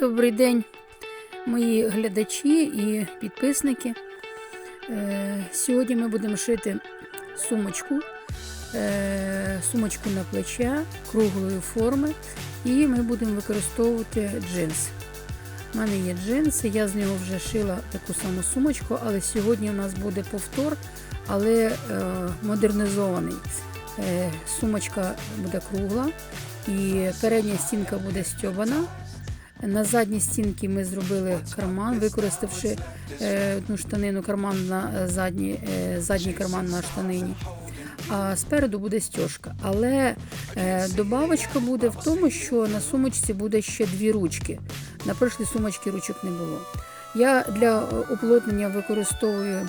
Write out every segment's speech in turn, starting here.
Добрий день, мої глядачі і підписники. Е, Сьогодні ми будемо шити сумочку, е, сумочку на плече круглої форми, і ми будемо використовувати джинс. У мене є джинси, я з нього вже шила таку саму сумочку, але сьогодні у нас буде повтор, але е, модернізований. Сумочка буде кругла і передня стінка буде стьобана. На задній стінці ми зробили карман, використавши е, одну штанину, карман на е, задній, е, задній карман на штанині. А спереду буде стяжка. Але добавочка буде в тому, що на сумочці буде ще дві ручки. На прошлій сумочці ручок не було. Я для уплотнення використовую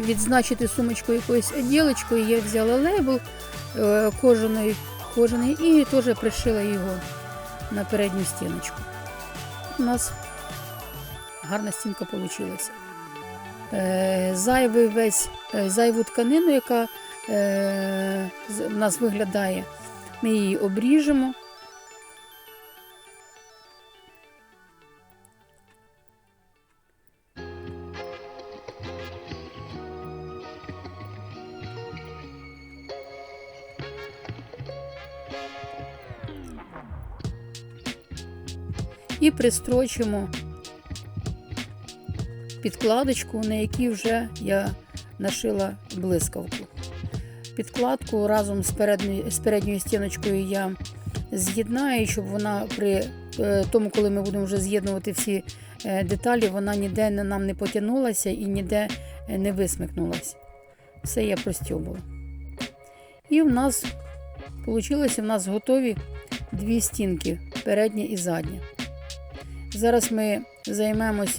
Відзначити сумочку якоюсь ділочкою, я взяла лейбл е, кожаний, кожаний і теж пришила його на передню стіночку. У нас гарна стінка вийшла. Е, зайвий весь, е, зайву тканину, яка в нас виглядає, ми її обріжемо. Пристрочимо підкладочку, на якій вже я нашила блискавку. Підкладку разом з передньою, з передньою стіночкою я з'єднаю, щоб вона при е, тому, коли ми будемо вже з'єднувати всі е, деталі, вона ніде нам не потягнулася і ніде е, не висмикнулася. Все я простьобила. І в нас вийшло, в нас готові дві стінки, передня і задня. Зараз ми займемось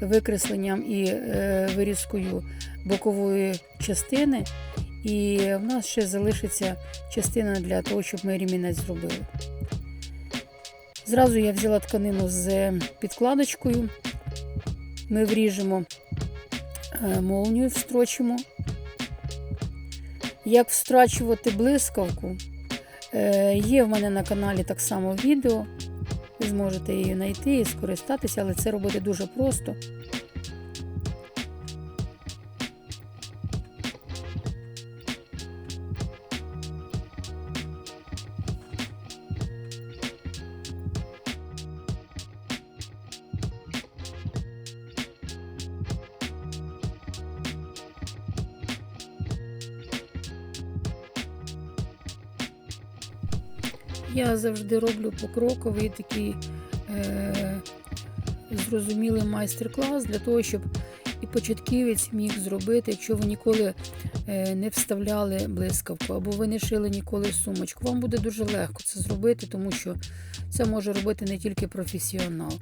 викресленням і е, вирізкою бокової частини, і в нас ще залишиться частина для того, щоб ми ремінець зробили. Зразу я взяла тканину з підкладочкою. Ми вріжемо е, молнію, встрочимо. Як встрачувати блискавку, е, є в мене на каналі так само відео. Ви зможете її знайти і скористатися, але це робити дуже просто. Я завжди роблю покроковий такий е, зрозумілий майстер-клас для того, щоб і початківець міг зробити, якщо ви ніколи е, не вставляли блискавку або ви не шили ніколи сумочку. Вам буде дуже легко це зробити, тому що це може робити не тільки професіонал.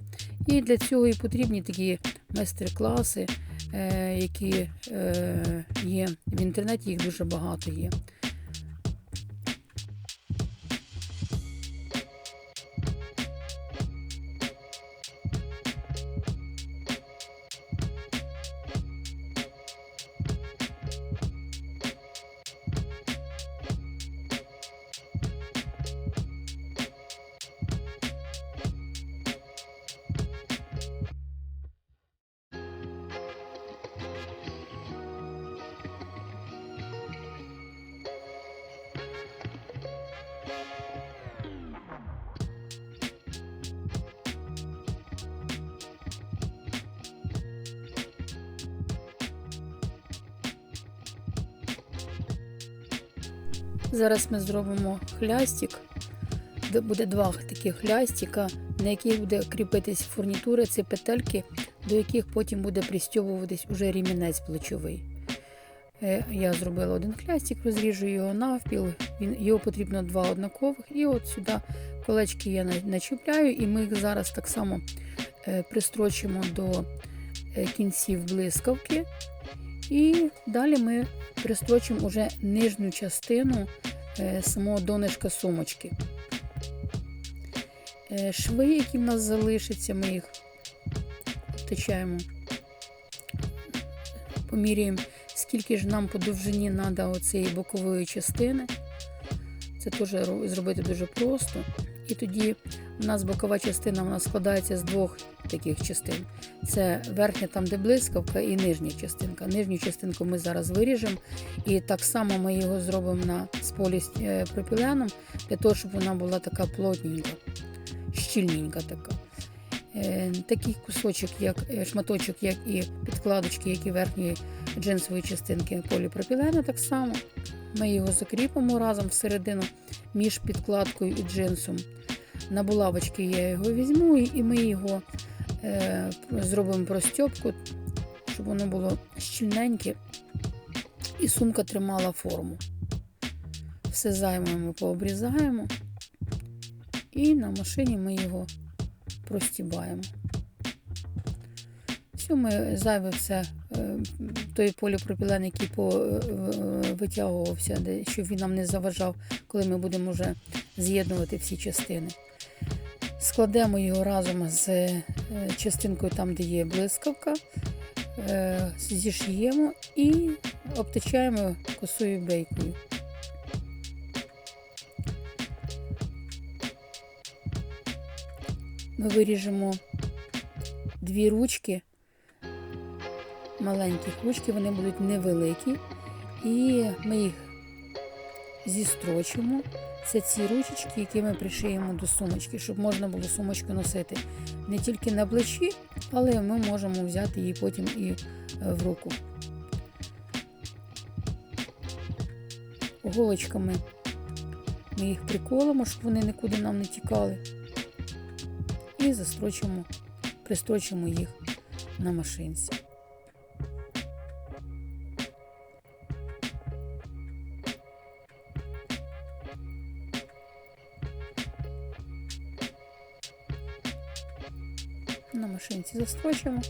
І для цього і потрібні такі майстер-класи, е, які е, є в інтернеті, їх дуже багато є. Зараз ми зробимо хлястик. Буде два таких хлястика, на яких буде кріпитись фурнітура, це петельки, до яких потім буде пристьобуватись уже рімінець плечовий. Е, Я зробила один хлястик, розріжу його навпіл. Його потрібно два однакових. І от сюди колечки я начіпляю, і ми їх зараз так само е, пристрочимо до е, кінців блискавки. І далі ми пристрочимо уже нижню частину е, самого донышка сумочки. Е, Шви, які в нас залишаться, ми їх втичаємо, поміряємо, скільки ж нам по довжині треба оцієї бокової частини. Це теж зробити дуже просто. І тоді у нас бокова частина вона складається з двох таких частин. Це верхня, там, де блискавка, і нижня частинка. Нижню частинку ми зараз виріжемо. І так само ми його зробимо на з поліпропіленом, для того, щоб вона була така плотненька, щільненька така. Е, Такий кусочок, як е, шматочок, як і підкладочки, як і верхньої джинсової частинки поліпропілену, так само. Ми його закріпимо разом всередину між підкладкою і джинсом. На булавочки я його візьму і ми його е, зробимо простьопку, щоб воно було щільненьке і сумка тримала форму. Все займе ми пообрізаємо, і на машині ми його простібаємо. Все, ми зайве все, е, той поліпропілен, який е, витягувався, щоб він нам не заважав, коли ми будемо вже з'єднувати всі частини. Складемо його разом з е, частинкою там, де є блискавка, е, зішиємо і обтичаємо косою бейкою. Ми виріжемо дві ручки, маленьких ручки, вони будуть невеликі, і ми їх зістрочимо. Це ці ручечки, які ми пришиємо до сумочки, щоб можна було сумочку носити не тільки на плечі, але ми можемо взяти її потім і е, в руку. Голочками ми їх приколимо, щоб вони нікуди нам не тікали. І застрочимо, пристрочимо їх на машинці. На машинці застрочимо.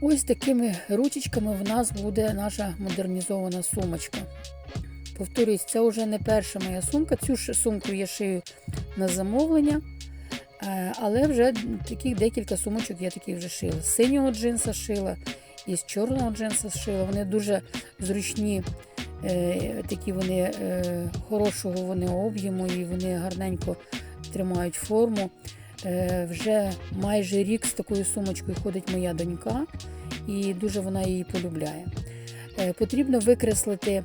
Ось такими ручечками в нас буде наша модернізована сумочка. Повторюсь, це вже не перша моя сумка. Цю ж сумку я шию на замовлення. Е, Але вже таких декілька сумочок я таких вже шила. З синього джинса шила і з чорного джинса шила. Вони дуже зручні, такі вони е, хорошого вони об'єму і вони гарненько тримають форму. Е, Вже майже рік з такою сумочкою ходить моя донька, і дуже вона її полюбляє. Е, Потрібно викреслити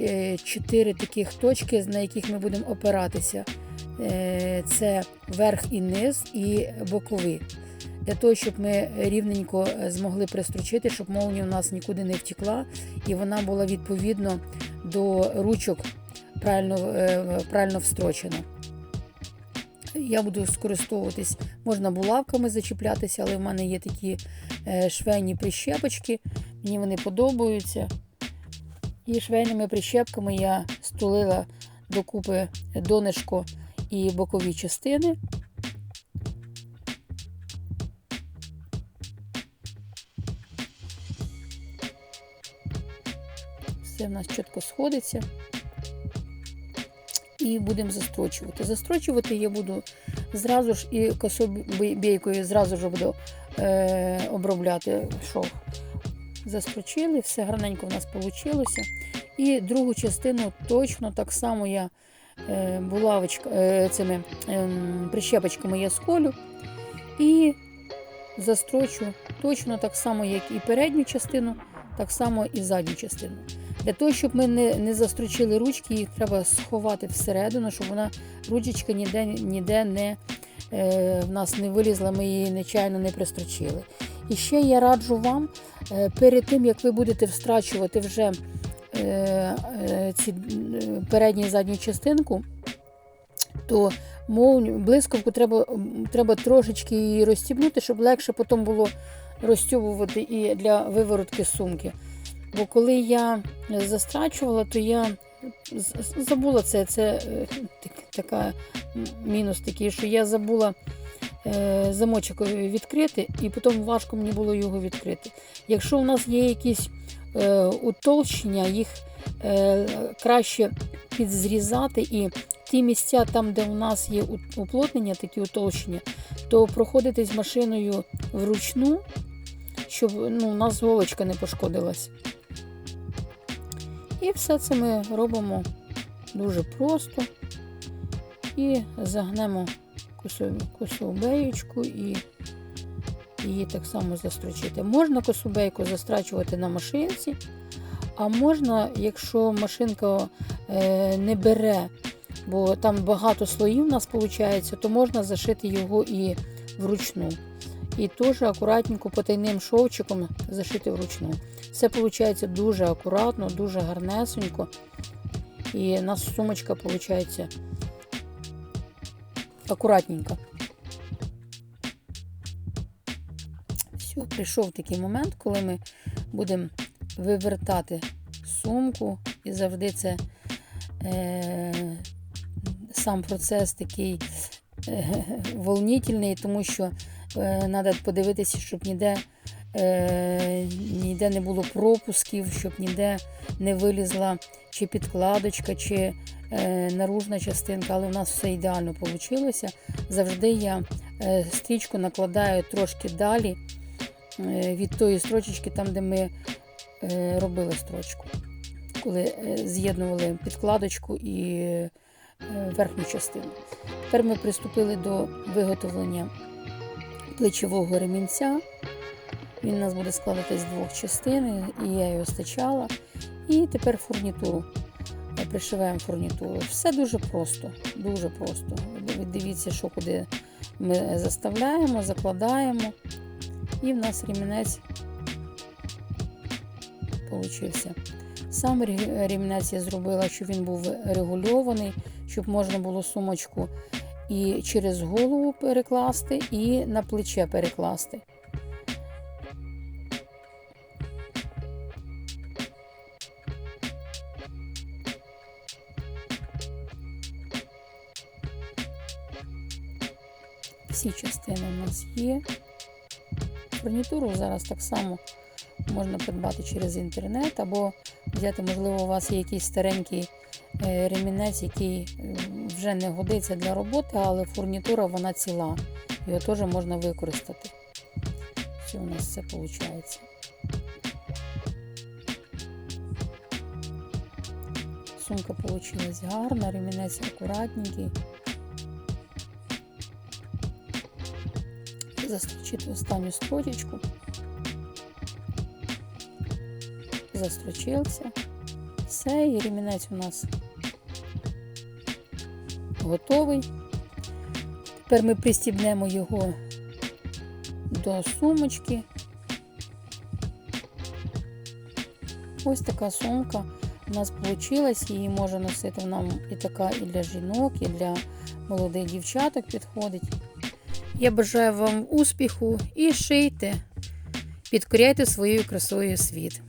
е, чотири таких точки, на яких ми будемо опиратися. Е, Це верх і низ, і бокові. Для того, щоб ми рівненько е, змогли пристрочити, щоб молнія у нас нікуди не втекла, і вона була відповідно до ручок правильно, е, правильно встрочена. Я буду скористовуватись, можна булавками зачіплятися, але в мене є такі е, швейні прищепочки, мені вони подобаються. І швейними прищепками я стулила докупи донишко і бокові частини. Все в нас чітко сходиться. І будемо застрочувати. Застрочувати я буду зразу ж і кособійкою зразу ж буду е, обробляти шов. Застрочили, все гарненько в нас вийшло. І другу частину точно так само я е, булавочка, е, цими е, прищепочками я сколю і застрочу точно так само, як і передню частину, так само і задню частину. Для того, щоб ми не, не застрочили ручки, їх треба сховати всередину, щоб вона ручечка ніде, ніде не е, в нас не вилізла, ми її нечайно не пристрочили. І ще я раджу вам е, перед тим, як ви будете встрачувати вже е, е, ці е, і задню частинку, то молню, блискавку треба, треба трошечки її розстібнути, щоб легше потім було розстібувати і для виворотки сумки. Бо коли я застрачувала, то я забула це. Це е, так- така мінус такий, що я забула е, замочок відкрити, і потім важко мені було його відкрити. Якщо у нас є якісь е, утолщення, їх е, краще підзрізати і ті місця, там, де у нас є уплотнення, такі утолщення, то проходити з машиною вручну, щоб ну, у нас голочка не пошкодилась. І все це ми робимо дуже просто. І загнемо косовбеєчку і її так само застрочити. Можна косубейку застрачувати на машинці, а можна, якщо машинка е, не бере, бо там багато слоїв у нас виходить, то можна зашити його і вручну. І теж акуратненько потайним шовчиком зашити вручну. Все виходить дуже акуратно, дуже гарнесенько. І у нас сумочка виходить акуратненько. Все, прийшов такий момент, коли ми будемо вивертати сумку, і завжди це е, сам процес такий е, волнительний, тому що треба подивитися, щоб ніде, е, ніде не було пропусків, щоб ніде не вилізла чи підкладочка, чи е, наружна частинка, але у нас все ідеально вийшло. Завжди я е, стрічку накладаю трошки далі е, від тої строчечки, там, де ми е, робили строчку, коли е, з'єднували підкладочку і е, верхню частину. Тепер ми приступили до виготовлення плечового ремінця. Він у нас буде складатись з двох частин, і я його стачала. І тепер фурнітуру. Пришиваємо фурнітуру. Все дуже просто, дуже просто. Дивіться, що куди ми заставляємо, закладаємо. І в нас ремінець получився. Сам ремінець я зробила, щоб він був регульований, щоб можна було сумочку і через голову перекласти, і на плече перекласти. Всі частини у нас є. Фурнітуру зараз так само можна придбати через інтернет, або взяти, можливо, у вас є якийсь старенький е, ремінець, який е, вже не годиться для роботи, але фурнітура вона ціла. Його теж можна використати. Все у нас все виходить. Сумка вийшла гарна, ремінець акуратненький. Застрочити останню строчечку. Застрочився. Все, і ремінець у нас готовий. Тепер ми пристібнемо його до сумочки. Ось така сумка у нас вийшла, її може носити нам і така і для жінок, і для молодих дівчаток підходить. Я бажаю вам успіху і шийте, підкоряйте своєю красою світ.